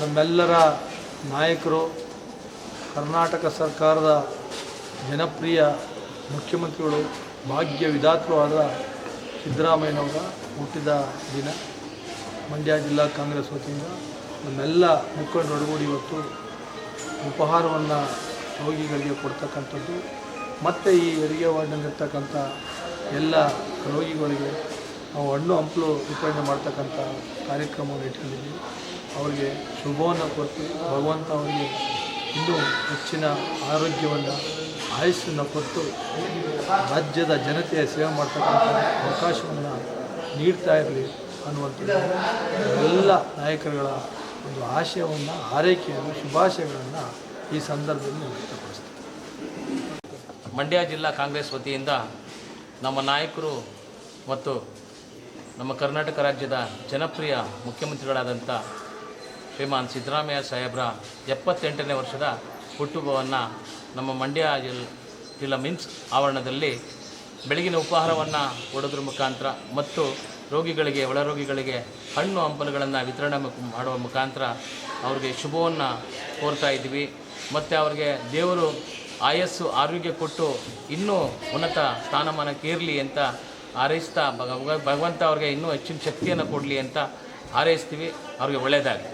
ನಮ್ಮೆಲ್ಲರ ನಾಯಕರು ಕರ್ನಾಟಕ ಸರ್ಕಾರದ ಜನಪ್ರಿಯ ಮುಖ್ಯಮಂತ್ರಿಗಳು ಭಾಗ್ಯ ವಿಧಾತೃ ಆದ ಸಿದ್ದರಾಮಯ್ಯನವರ ಹುಟ್ಟಿದ ದಿನ. ಮಂಡ್ಯ ಜಿಲ್ಲಾ ಕಾಂಗ್ರೆಸ್ ವತಿಯಿಂದ ನಮ್ಮೆಲ್ಲ ಮುಖಂಡರೊಡಗೂಡಿ ಇವತ್ತು ಉಪಹಾರವನ್ನು ರೋಗಿಗಳಿಗೆ ಕೊಡ್ತಕ್ಕಂಥದ್ದು ಮತ್ತು ಈ ಹೆರಿಗೆ ವಾರ್ಡ್ನಲ್ಲಿರ್ತಕ್ಕಂಥ ಎಲ್ಲ ರೋಗಿಗಳಿಗೆ ನಾವು ಹಣ್ಣು ಹಂಪಲು ವಿತರಣೆ ಮಾಡ್ತಕ್ಕಂಥ ಕಾರ್ಯಕ್ರಮವನ್ನು ಇಟ್ಕೊಂಡಿದ್ದೀವಿ. ಅವರಿಗೆ ಶುಭವನ್ನು ಕೊಟ್ಟು ಭಗವಂತ ಅವರಿಗೆ ಇನ್ನೂ ಹೆಚ್ಚಿನ ಆರೋಗ್ಯವನ್ನು ಆಯುಷನ್ನು ಕೊಟ್ಟು ರಾಜ್ಯದ ಜನತೆಯ ಸೇವೆ ಮಾಡ್ತಕ್ಕಂಥ ಅವಕಾಶವನ್ನು ನೀಡ್ತಾ ಇರಲಿ ಅನ್ನುವಂಥದ್ದು ಎಲ್ಲ ನಾಯಕರುಗಳ ಒಂದು ಆಶಯವನ್ನು ಆರೈಕೆಯನ್ನು ಶುಭಾಶಯಗಳನ್ನು ಈ ಸಂದರ್ಭದಲ್ಲಿ ವ್ಯಕ್ತಪಡಿಸ್ತೀವಿ ಮಂಡ್ಯ ಜಿಲ್ಲಾ ಕಾಂಗ್ರೆಸ್ ವತಿಯಿಂದ ನಮ್ಮ ನಾಯಕರು ಮತ್ತು ನಮ್ಮ ಕರ್ನಾಟಕ ರಾಜ್ಯದ ಜನಪ್ರಿಯ ಮುಖ್ಯಮಂತ್ರಿಗಳಾದಂಥ ಶ್ರೀಮಾನ್ ಸಿದ್ದರಾಮಯ್ಯ ಸಾಹೇಬ್ರ ಎಪ್ಪತ್ತೆಂಟನೇ ವರ್ಷದ ಹುಟ್ಟುಹಬ್ಬವನ್ನು ನಮ್ಮ ಮಂಡ್ಯ ಜಿಲ್, ಜಿಲ್ಲಾ ಮಿನ್ಸ್ ಆವರಣದಲ್ಲಿ ಬೆಳಗಿನ ಉಪಹಾರವನ್ನು ಕೊಡೋದ್ರ ಮುಖಾಂತರ ಮತ್ತು ರೋಗಿಗಳಿಗೆ ಒಳರೋಗಿಗಳಿಗೆ ಹಣ್ಣು ಹಂಪಲುಗಳನ್ನು ವಿತರಣೆ ಮಾಡುವ ಮುಖಾಂತರ ಅವ್ರಿಗೆ ಶುಭವನ್ನು ಕೋರ್ತಾ ಇದ್ದೀವಿ ಮತ್ತು ಅವ್ರಿಗೆ ದೇವರು ಆಯಸ್ಸು, ಆರೋಗ್ಯ ಕೊಟ್ಟು ಇನ್ನೂ ಉನ್ನತ ಸ್ಥಾನಮಾನಕ್ಕೇರಲಿ ಅಂತ ಹಾರೈಸ್ತಾ ಭಗವ ಭಗವಂತ ಅವ್ರಿಗೆ ಇನ್ನೂ ಹೆಚ್ಚಿನ ಶಕ್ತಿಯನ್ನು ಕೊಡಲಿ ಅಂತ ಹಾರೈಸ್ತೀವಿ. ಅವ್ರಿಗೆ ಒಳ್ಳೆಯದಾಗಲಿ